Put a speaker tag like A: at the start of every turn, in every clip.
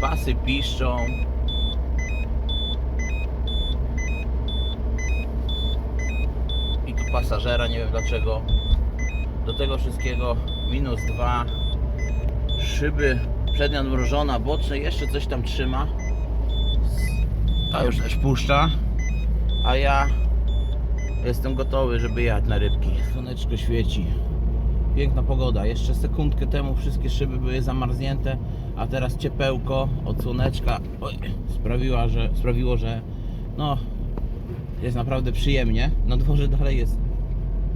A: Pasy piszczą. I tu pasażera, nie wiem dlaczego. Do tego wszystkiego minus dwa. Szyby przednia odmrożona, boczne jeszcze coś tam trzyma. Ta już też puszcza. A ja jestem gotowy, żeby jechać na rybki. Słoneczko świeci. Piękna pogoda. Jeszcze sekundkę temu wszystkie szyby były zamarznięte, a teraz ciepełko od słoneczka oj, sprawiła, że, sprawiło, że no, jest naprawdę przyjemnie. Na dworze dalej jest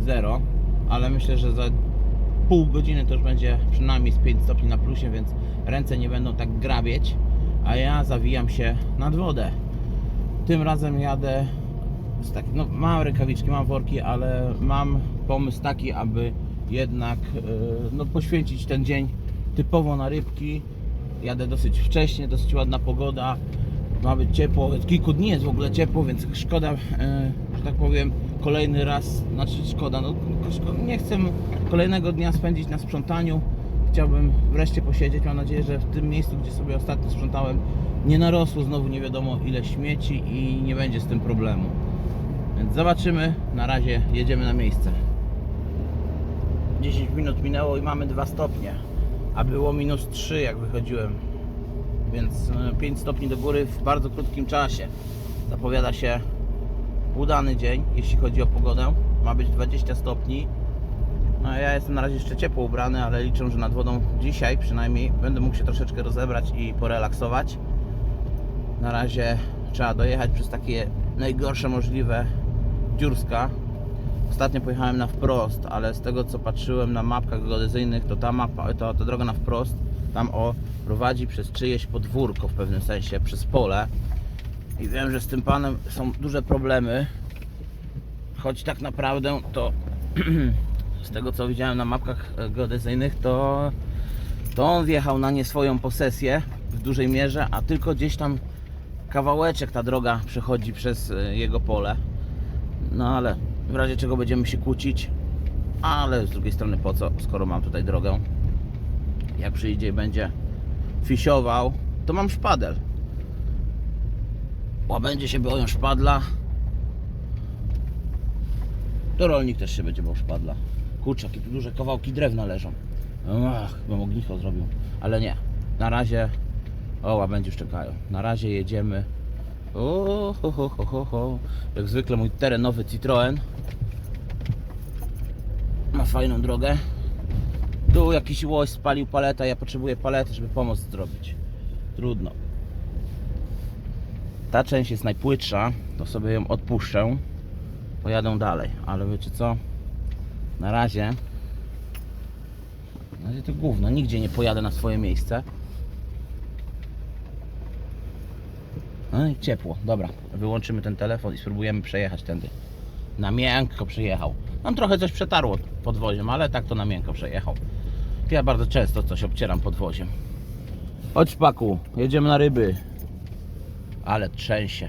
A: zero, ale myślę, że za pół godziny to już będzie przynajmniej z 5 stopni na plusie, więc ręce nie będą tak grabieć, a ja zawijam się nad wodę. Tym razem jadę z tak, no, mam rękawiczki, mam worki, ale mam pomysł taki, aby jednak e, no, poświęcić ten dzień typowo na rybki. Jadę dosyć wcześnie, dosyć ładna pogoda, ma być ciepło, od kilku dni jest w ogóle ciepło, więc szkoda, e, że tak powiem, kolejny raz, znaczy szkoda, no nie chcę kolejnego dnia spędzić na sprzątaniu. Chciałbym wreszcie posiedzieć. Mam nadzieję, że w tym miejscu, gdzie sobie ostatnio sprzątałem, nie narosło znowu nie wiadomo ile śmieci i nie będzie z tym problemu. Więc zobaczymy. Na razie jedziemy na miejsce. 10 minut minęło i mamy 2 stopnie, a było minus 3 jak wychodziłem. Więc e, 5 stopni do góry w bardzo krótkim czasie. Zapowiada się udany dzień, jeśli chodzi o pogodę. Ma być 20 stopni. No ja jestem na razie jeszcze ciepło ubrany, ale liczę, że nad wodą dzisiaj przynajmniej będę mógł się troszeczkę rozebrać i porelaksować. Na razie trzeba dojechać przez takie najgorsze możliwe dziurska. Ostatnio pojechałem na wprost, ale z tego co patrzyłem na mapkach geodezyjnych, to ta mapa, to, ta droga na wprost tam o prowadzi przez czyjeś podwórko w pewnym sensie, przez pole. I wiem, że z tym panem są duże problemy. Choć tak naprawdę to z tego co widziałem na mapkach e, geodezyjnych, to, to on wjechał na nie swoją posesję w dużej mierze, a tylko gdzieś tam kawałeczek ta droga przechodzi przez e, jego pole. No ale w razie czego będziemy się kłócić, ale z drugiej strony po co, skoro mam tutaj drogę. Jak przyjdzie i będzie fisiował, to mam szpadel. Łabędzie się boją szpadla. To rolnik też się będzie bał szpadla. Kurczę, jakie tu duże kawałki drewna leżą. Ach, bym ognisko zrobił. Ale nie. Na razie... O, łabędzie już czekają. Na razie jedziemy... O, ho, ho, ho, ho, ho. Jak zwykle mój terenowy Citroen. Ma fajną drogę. Tu jakiś łoś spalił paletę, ja potrzebuję palety, żeby pomoc zrobić. Trudno. Ta część jest najpłytsza, to sobie ją odpuszczę. Pojadę dalej, ale wiecie co? Na razie na razie to gówno, nigdzie nie pojadę na swoje miejsce. I ciepło, dobra, wyłączymy ten telefon i spróbujemy przejechać tędy. Na miękko przejechał. Nam trochę coś przetarło podwoziem, ale tak to na miękko przejechał. Ja bardzo często coś obcieram podwoziem. Chodź Paku, jedziemy na ryby. Ale trzęsie.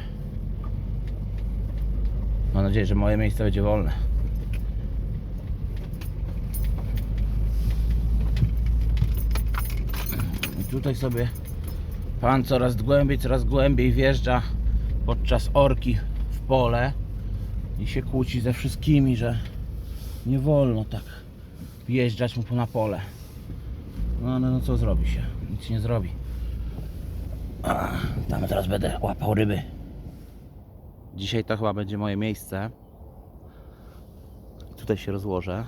A: Mam nadzieję, że moje miejsce będzie wolne. I tutaj sobie pan coraz głębiej, coraz głębiej wjeżdża podczas orki w pole i się kłóci ze wszystkimi, że nie wolno tak wjeżdżać mu na pole. No, no, no co zrobi się? Nic nie zrobi. Tam teraz będę łapał ryby. Dzisiaj to chyba będzie moje miejsce. Tutaj się rozłożę.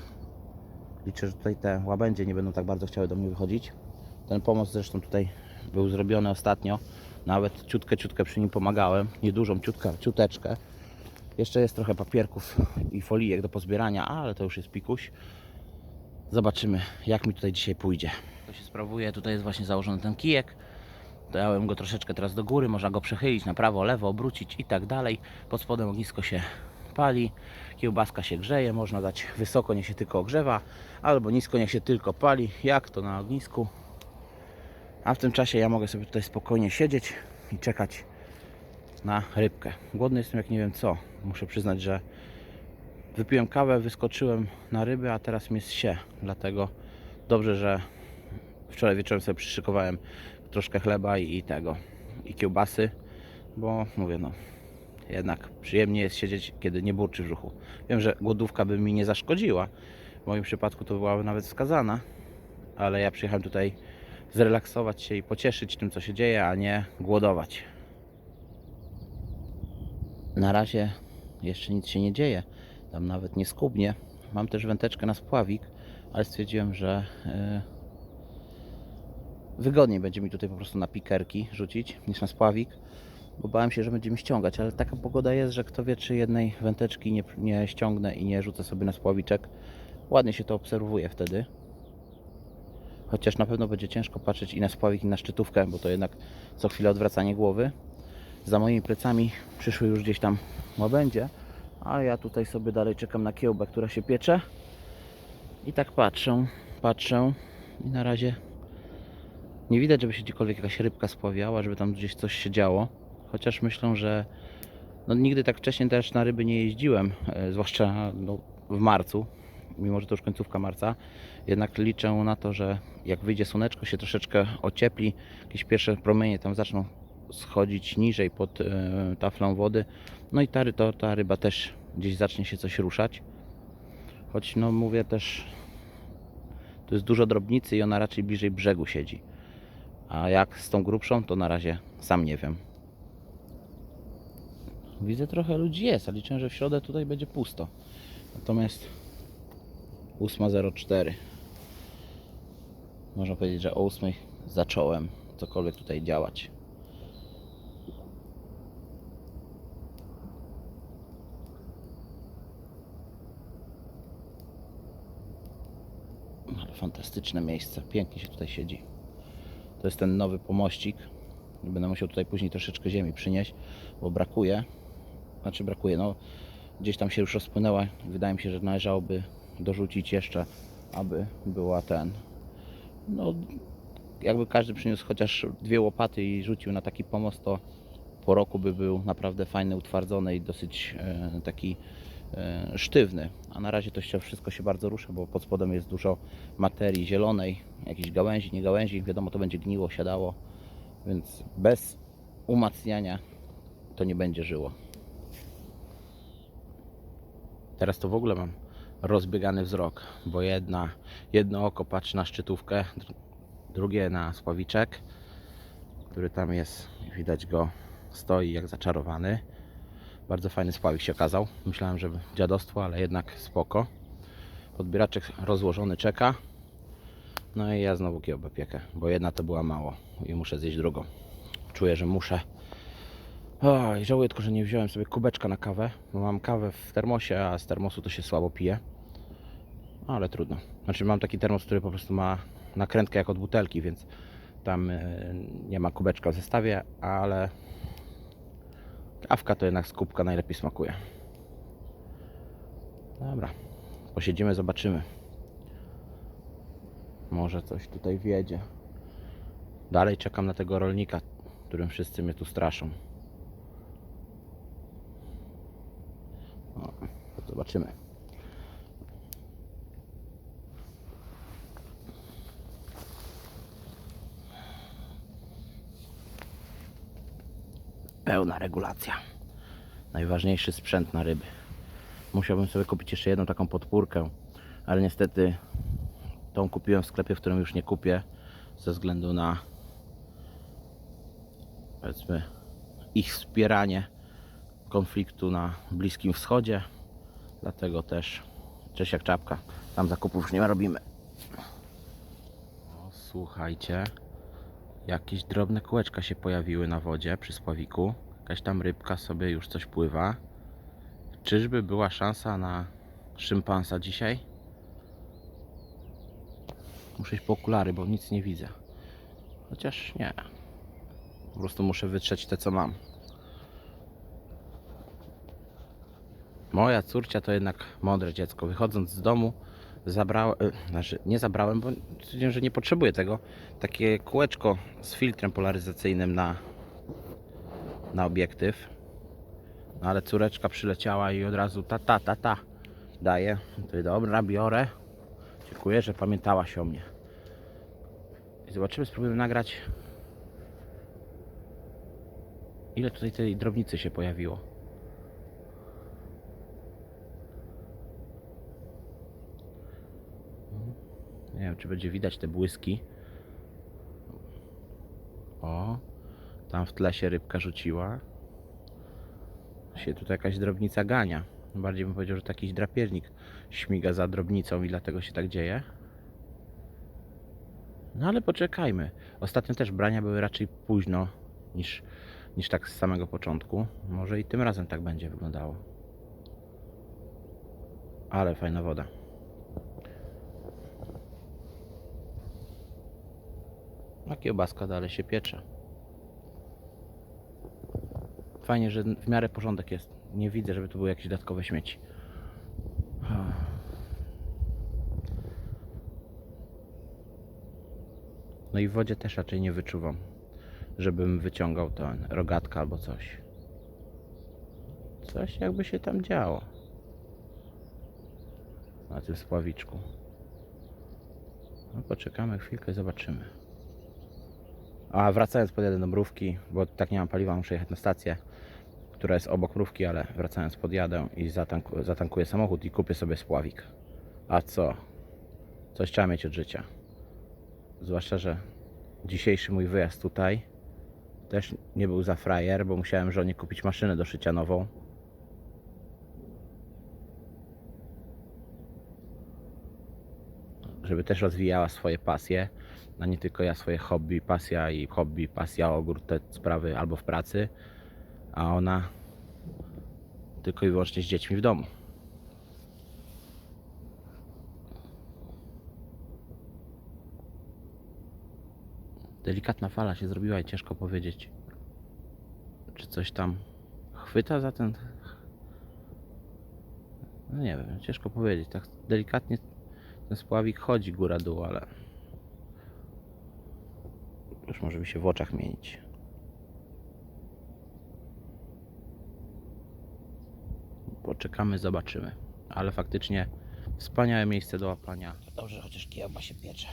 A: Liczę, że tutaj te łabędzie nie będą tak bardzo chciały do mnie wychodzić. Ten pomost zresztą tutaj był zrobiony ostatnio. Nawet ciutkę, ciutkę przy nim pomagałem. Niedużą ciutkę, ciuteczkę. Jeszcze jest trochę papierków i folijek do pozbierania, ale to już jest pikuś. Zobaczymy, jak mi tutaj dzisiaj pójdzie. To się sprawuje, tutaj jest właśnie założony ten kijek. Dałem go troszeczkę teraz do góry, można go przechylić na prawo, lewo, obrócić i tak dalej. Pod spodem ognisko się pali, kiełbaska się grzeje, można dać wysoko, niech się tylko ogrzewa, albo nisko, niech się tylko pali, jak to na ognisku. A w tym czasie ja mogę sobie tutaj spokojnie siedzieć i czekać na rybkę. Głodny jestem jak nie wiem co. Muszę przyznać, że wypiłem kawę, wyskoczyłem na ryby, a teraz mnie się. Dlatego dobrze, że wczoraj wieczorem sobie przyszykowałem troszkę chleba i, tego, i kiełbasy, bo mówię no, jednak przyjemnie jest siedzieć, kiedy nie burczy w brzuchu. Wiem, że głodówka by mi nie zaszkodziła, w moim przypadku to byłaby nawet wskazana, ale ja przyjechałem tutaj zrelaksować się i pocieszyć tym, co się dzieje, a nie głodować. Na razie jeszcze nic się nie dzieje, tam nawet nie skubnie. Mam też węteczkę na spławik, ale stwierdziłem, że yy, wygodniej będzie mi tutaj po prostu na pikerki rzucić niż na spławik, bo bałem się, że będzie mi ściągać, ale taka pogoda jest, że kto wie, czy jednej węteczki nie, nie ściągnę i nie rzucę sobie na spławiczek. Ładnie się to obserwuje wtedy. Chociaż na pewno będzie ciężko patrzeć i na spławik, i na szczytówkę, bo to jednak co chwilę odwracanie głowy. Za moimi plecami przyszły już gdzieś tam łabędzie, a ja tutaj sobie dalej czekam na kiełbę, która się piecze. I tak patrzę, patrzę i na razie nie widać, żeby się gdziekolwiek jakaś rybka spławiała, żeby tam gdzieś coś się działo. Chociaż myślę, że no, nigdy tak wcześnie też na ryby nie jeździłem, e, zwłaszcza no, w marcu, mimo że to już końcówka marca. Jednak liczę na to, że jak wyjdzie słoneczko, się troszeczkę ociepli, jakieś pierwsze promienie tam zaczną schodzić niżej pod e, taflą wody. No i ta, to, ta ryba też gdzieś zacznie się coś ruszać. Choć no mówię też, to jest dużo drobnicy i ona raczej bliżej brzegu siedzi. A jak z tą grubszą, to na razie sam nie wiem. Widzę trochę ludzi jest, a liczę, że w środę tutaj będzie pusto. Natomiast 8.04 Można powiedzieć, że o 8 zacząłem cokolwiek tutaj działać. Ale fantastyczne miejsce, pięknie się tutaj siedzi. To jest ten nowy pomościk. Będę musiał tutaj później troszeczkę ziemi przynieść, bo brakuje. Znaczy brakuje, no gdzieś tam się już rozpłynęła. Wydaje mi się, że należałoby dorzucić jeszcze, aby była ten. No, jakby każdy przyniósł chociaż dwie łopaty i rzucił na taki pomost, to po roku by był naprawdę fajny, utwardzony i dosyć e, taki e, sztywny. A na razie to się wszystko się bardzo rusza, bo pod spodem jest dużo materii zielonej, jakichś gałęzi, nie gałęzi, wiadomo to będzie gniło, siadało, więc bez umacniania to nie będzie żyło. Teraz to w ogóle mam rozbiegany wzrok, bo jedna, jedno oko patrzy na szczytówkę, dr- drugie na spławiczek, który tam jest, widać go, stoi jak zaczarowany. Bardzo fajny spławik się okazał. Myślałem, że dziadostwo, ale jednak spoko. Podbieraczek rozłożony czeka. No i ja znowu kiełbę piekę, bo jedna to była mało i muszę zjeść drugą. Czuję, że muszę. Oj, żałuję tylko, że nie wziąłem sobie kubeczka na kawę, bo mam kawę w termosie, a z termosu to się słabo pije. Ale trudno. Znaczy mam taki termos, który po prostu ma nakrętkę jak od butelki, więc tam e, nie ma kubeczka w zestawie, ale kawka to jednak z kubka najlepiej smakuje. Dobra, posiedzimy, zobaczymy. Może coś tutaj wiedzie. Dalej czekam na tego rolnika, którym wszyscy mnie tu straszą. O, zobaczymy. Pełna regulacja. Najważniejszy sprzęt na ryby. Musiałbym sobie kupić jeszcze jedną taką podpórkę, ale niestety tą kupiłem w sklepie, w którym już nie kupię ze względu na powiedzmy ich wspieranie konfliktu na Bliskim Wschodzie. Dlatego też cześć jak czapka. Tam zakupów już nie robimy. O, słuchajcie. Jakieś drobne kółeczka się pojawiły na wodzie przy spławiku. Jakaś tam rybka sobie już coś pływa. Czyżby była szansa na szympansa dzisiaj? Muszę iść po okulary, bo nic nie widzę. Chociaż nie. Po prostu muszę wytrzeć te, co mam. Moja córcia to jednak mądre dziecko. Wychodząc z domu, zabrałem, znaczy nie zabrałem, bo stwierdziłem, że nie potrzebuję tego. Takie kółeczko z filtrem polaryzacyjnym na, na obiektyw. No ale córeczka przyleciała i od razu ta, ta, ta, ta daje. To dobra, biorę. Dziękuję, że pamiętałaś o mnie. I zobaczymy, spróbujemy nagrać Ile tutaj tej drobnicy się pojawiło? Nie wiem, czy będzie widać te błyski. O, tam w tle się rybka rzuciła. Się tutaj jakaś drobnica gania. Bardziej bym powiedział, że taki drapieżnik śmiga za drobnicą i dlatego się tak dzieje. No ale poczekajmy. Ostatnio też brania były raczej późno niż, niż tak z samego początku. Może i tym razem tak będzie wyglądało. Ale fajna woda. A kiełbaska dalej się piecze. Fajnie, że w miarę porządek jest. Nie widzę, żeby tu były jakieś dodatkowe śmieci. No i w wodzie też raczej nie wyczuwam, żebym wyciągał ten rogatka albo coś. Coś jakby się tam działo. Na tym spławiczku. No poczekamy chwilkę zobaczymy. A wracając podjadę do mrówki, bo tak nie mam paliwa, muszę jechać na stację, która jest obok mrówki, ale wracając podjadę i zatanku, zatankuję samochód i kupię sobie spławik. A co? Coś trzeba mieć od życia. Zwłaszcza, że dzisiejszy mój wyjazd tutaj też nie był za frajer, bo musiałem żonie kupić maszynę do szycia nową. Żeby też rozwijała swoje pasje, a nie tylko ja swoje hobby, pasja i hobby, pasja, ogród, te sprawy albo w pracy, a ona tylko i wyłącznie z dziećmi w domu. Delikatna fala się zrobiła i ciężko powiedzieć, czy coś tam chwyta za ten. No nie wiem, ciężko powiedzieć. Tak delikatnie ten spławik chodzi góra-dół, ale już może mi się w oczach mienić. Poczekamy, zobaczymy. Ale faktycznie wspaniałe miejsce do łapania. Dobrze, chociaż kiełba się piecze.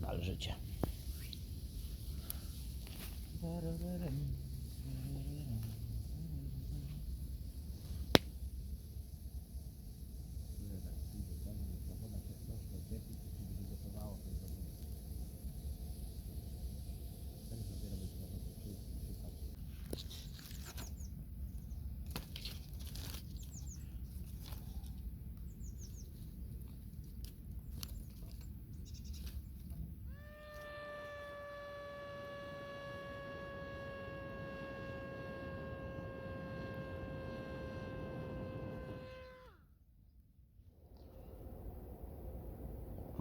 A: Należycie.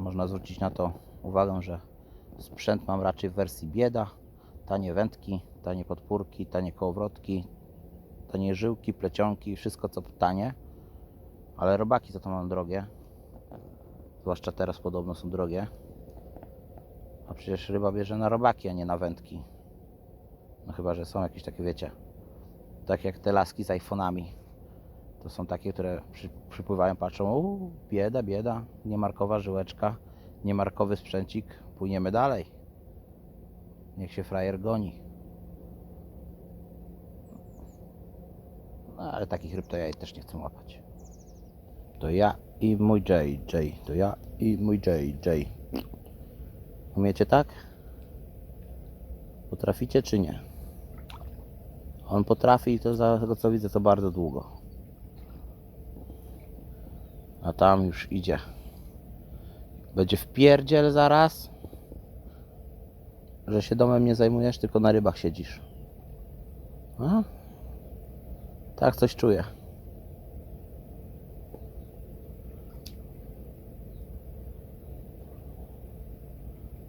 A: Można zwrócić na to uwagę, że sprzęt mam raczej w wersji bieda. Tanie wędki, tanie podpórki, tanie kołowrotki, tanie żyłki, plecionki, wszystko co tanie. Ale robaki za to mam drogie. Zwłaszcza teraz podobno są drogie. A przecież ryba bierze na robaki, a nie na wędki. No chyba, że są jakieś takie, wiecie, tak jak te laski z iPhone'ami. To są takie, które przy, przypływają, patrzą, u, bieda, bieda, niemarkowa żyłeczka, niemarkowy sprzęcik, płyniemy dalej. Niech się frajer goni. No, ale takich ryb to ja też nie chcę łapać. To ja i mój JJ, to ja i mój JJ. Umiecie tak? Potraficie czy nie? On potrafi i to za tego co widzę to bardzo długo. A tam już idzie. Będzie w pierdziel zaraz. Że się domem nie zajmujesz, tylko na rybach siedzisz. A? Tak coś czuję.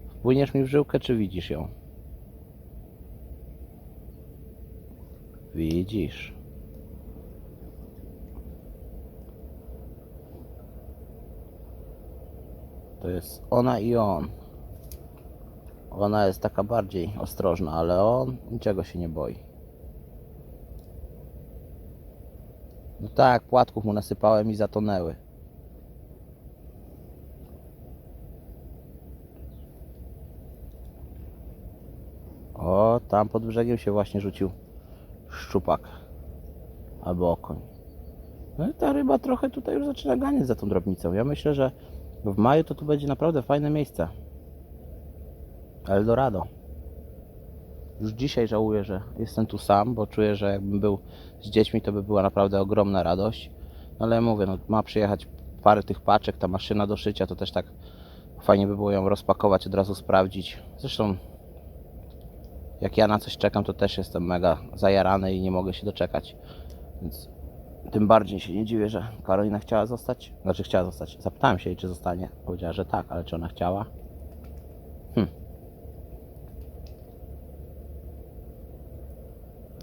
A: Wpłyniesz mi w żyłkę, czy widzisz ją? Widzisz. To jest ona i on. Ona jest taka bardziej ostrożna, ale on niczego się nie boi. No tak, płatków mu nasypałem i zatonęły. O, tam pod brzegiem się właśnie rzucił szczupak. Albo okoń. No i ta ryba trochę tutaj już zaczyna ganiać za tą drobnicą. Ja myślę, że w maju to tu będzie naprawdę fajne miejsce. Eldorado. Już dzisiaj żałuję, że jestem tu sam, bo czuję, że jakbym był z dziećmi, to by była naprawdę ogromna radość. No ale mówię, no, ma przyjechać parę tych paczek, ta maszyna do szycia, to też tak fajnie by było ją rozpakować, od razu sprawdzić. Zresztą jak ja na coś czekam, to też jestem mega zajarany i nie mogę się doczekać. Więc tym bardziej się nie dziwię, że Karolina chciała zostać. Znaczy chciała zostać. Zapytałem się jej, czy zostanie. Powiedziała, że tak, ale czy ona chciała? Hm.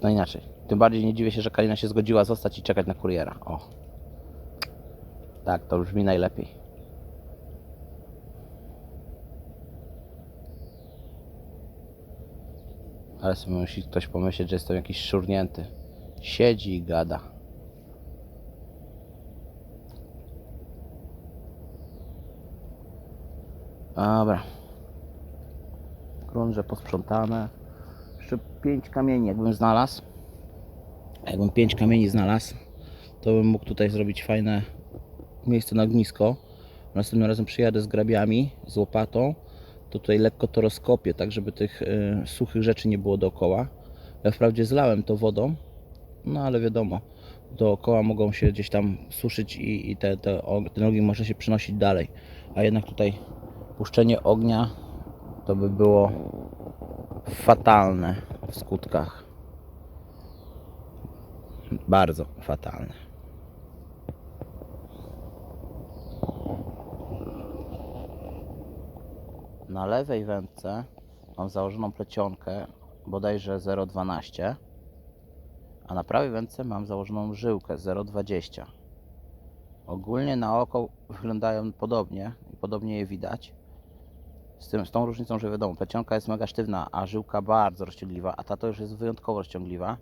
A: No inaczej. Tym bardziej nie dziwię się, że Karolina się zgodziła zostać i czekać na kuriera. O. Tak, to brzmi najlepiej. Ale sobie musi ktoś pomyśleć, że jestem jakiś szurnięty. Siedzi i gada. Dobra. Krąże posprzątane. Jeszcze pięć kamieni jakbym znalazł. Jakbym pięć kamieni znalazł, to bym mógł tutaj zrobić fajne miejsce na ognisko. Następnym razem przyjadę z grabiami, z łopatą. To tutaj lekko to rozkopię, tak żeby tych y, suchych rzeczy nie było dookoła. Ja wprawdzie zlałem to wodą, no ale wiadomo, dookoła mogą się gdzieś tam suszyć i, i te, te, ten ogień może się przenosić dalej. A jednak tutaj puszczenie ognia to by było fatalne w skutkach. Bardzo fatalne. Na lewej wędce mam założoną plecionkę bodajże 0,12 a na prawej wędce mam założoną żyłkę 0,20 ogólnie na oko wyglądają podobnie i podobnie je widać z, tym, z tą różnicą, że wiadomo, plecionka jest mega sztywna, a żyłka bardzo rozciągliwa, a ta to już jest wyjątkowo rozciągliwa,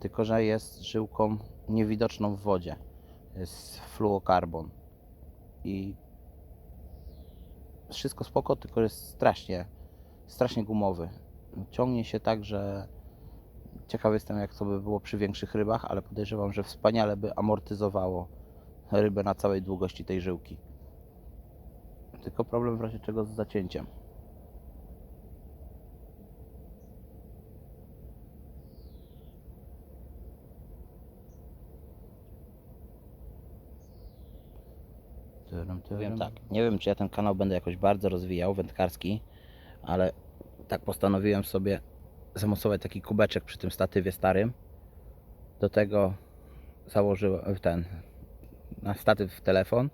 A: tylko że jest żyłką niewidoczną w wodzie. Jest fluokarbon. I wszystko spoko, tylko jest strasznie, strasznie gumowy. Ciągnie się tak, że ciekaw jestem, jak to by było przy większych rybach, ale podejrzewam, że wspaniale by amortyzowało rybę na całej długości tej żyłki. Tylko problem w razie czego z zacięciem. Powiem tak, nie wiem czy ja ten kanał będę jakoś bardzo rozwijał, wędkarski, ale tak postanowiłem sobie zamocować taki kubeczek przy tym statywie starym. Do tego założyłem ten na statyw telefon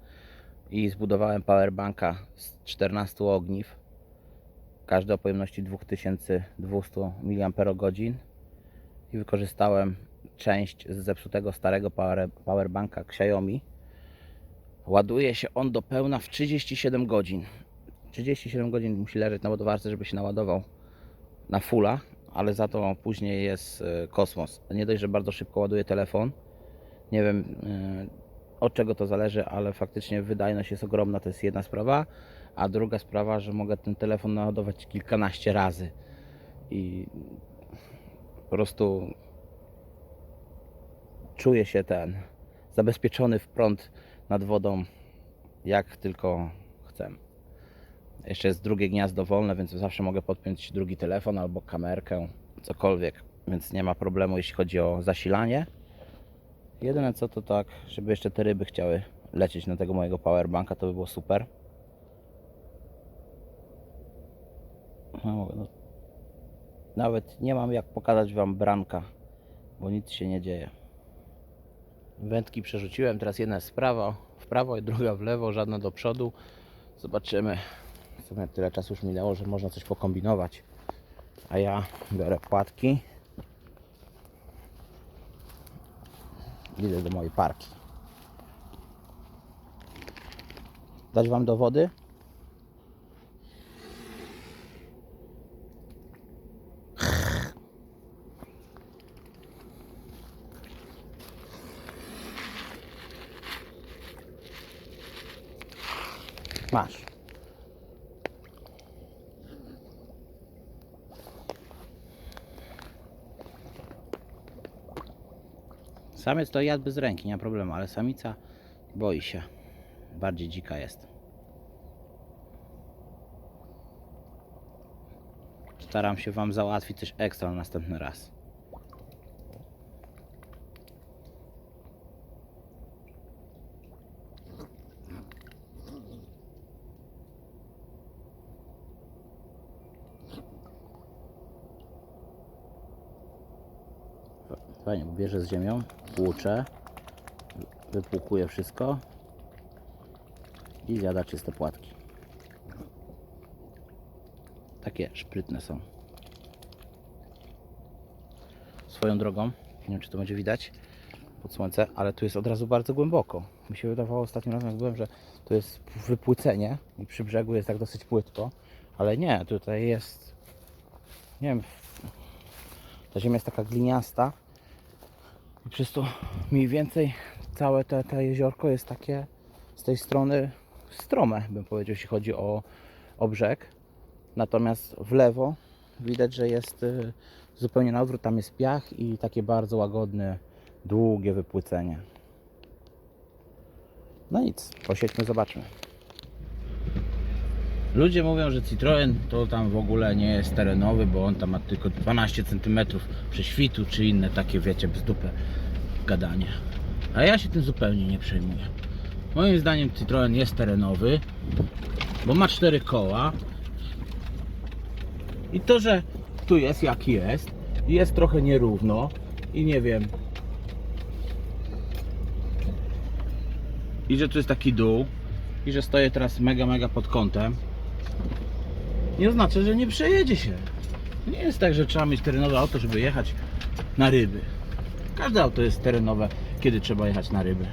A: i zbudowałem powerbanka z 14 ogniw. Każdy o pojemności 2200 mAh i wykorzystałem część z zepsutego starego power, powerbanka Xiaomi. Ładuje się on do pełna w 37 godzin. 37 godzin musi leżeć na ładowarce, żeby się naładował na fulla, ale za to później jest e, kosmos. Nie dość, że bardzo szybko ładuje telefon. Nie wiem e, od czego to zależy, ale faktycznie wydajność jest ogromna, to jest jedna sprawa. A druga sprawa, że mogę ten telefon naładować kilkanaście razy i po prostu czuję się ten zabezpieczony w prąd nad wodą, jak tylko chcę. Jeszcze jest drugie gniazdo wolne, więc zawsze mogę podpiąć drugi telefon albo kamerkę, cokolwiek, więc nie ma problemu, jeśli chodzi o zasilanie. Jedyne co to tak, żeby jeszcze te ryby chciały lecieć na tego mojego powerbanka, to by było super. No, no, nawet nie mam jak pokazać Wam branka, bo nic się nie dzieje. Wędki przerzuciłem, teraz jedna jest w prawo, w prawo i druga w lewo, żadna do przodu. Zobaczymy. W sumie tyle czasu już minęło, że można coś pokombinować. A ja biorę płatki. Idę do mojej parki. Dać Wam do wody? Masz. Samiec to jadłby z ręki, nie ma problemu, ale samica boi się. Bardziej dzika jest. Staram się Wam załatwić coś ekstra na następny raz. Fajnie, bo bierze z ziemią, płucze, wypłukuje wszystko i zjada czyste płatki. Takie szprytne są. Swoją drogą, nie wiem czy to będzie widać pod słońce, ale tu jest od razu bardzo głęboko. Mi się wydawało ostatnim razem, jak byłem, że to jest wypłycenie i przy brzegu jest tak dosyć płytko, ale nie, tutaj jest, nie wiem, ta ziemia jest taka gliniasta i przez to mniej więcej całe te, te jeziorko jest takie z tej strony strome, bym powiedział, jeśli chodzi o, o brzeg. Natomiast w lewo widać, że jest y, zupełnie na odwrót, tam jest piach i takie bardzo łagodne, długie wypłycenie. No nic, posiedźmy, zobaczmy. Ludzie mówią, że Citroen to tam w ogóle nie jest terenowy, bo on tam ma tylko 12 cm prześwitu, czy inne takie, wiecie, bzdupę gadanie. A ja się tym zupełnie nie przejmuję. Moim zdaniem Citroen jest terenowy, bo ma cztery koła. I to, że tu jest jak jest, jest trochę nierówno i nie wiem. I że tu jest taki dół i że stoję teraz mega, mega pod kątem. Nie oznacza, że nie przejedzie się. Nie jest tak, że trzeba mieć terenowe auto, żeby jechać na ryby. Każde auto jest terenowe, kiedy trzeba jechać na ryby.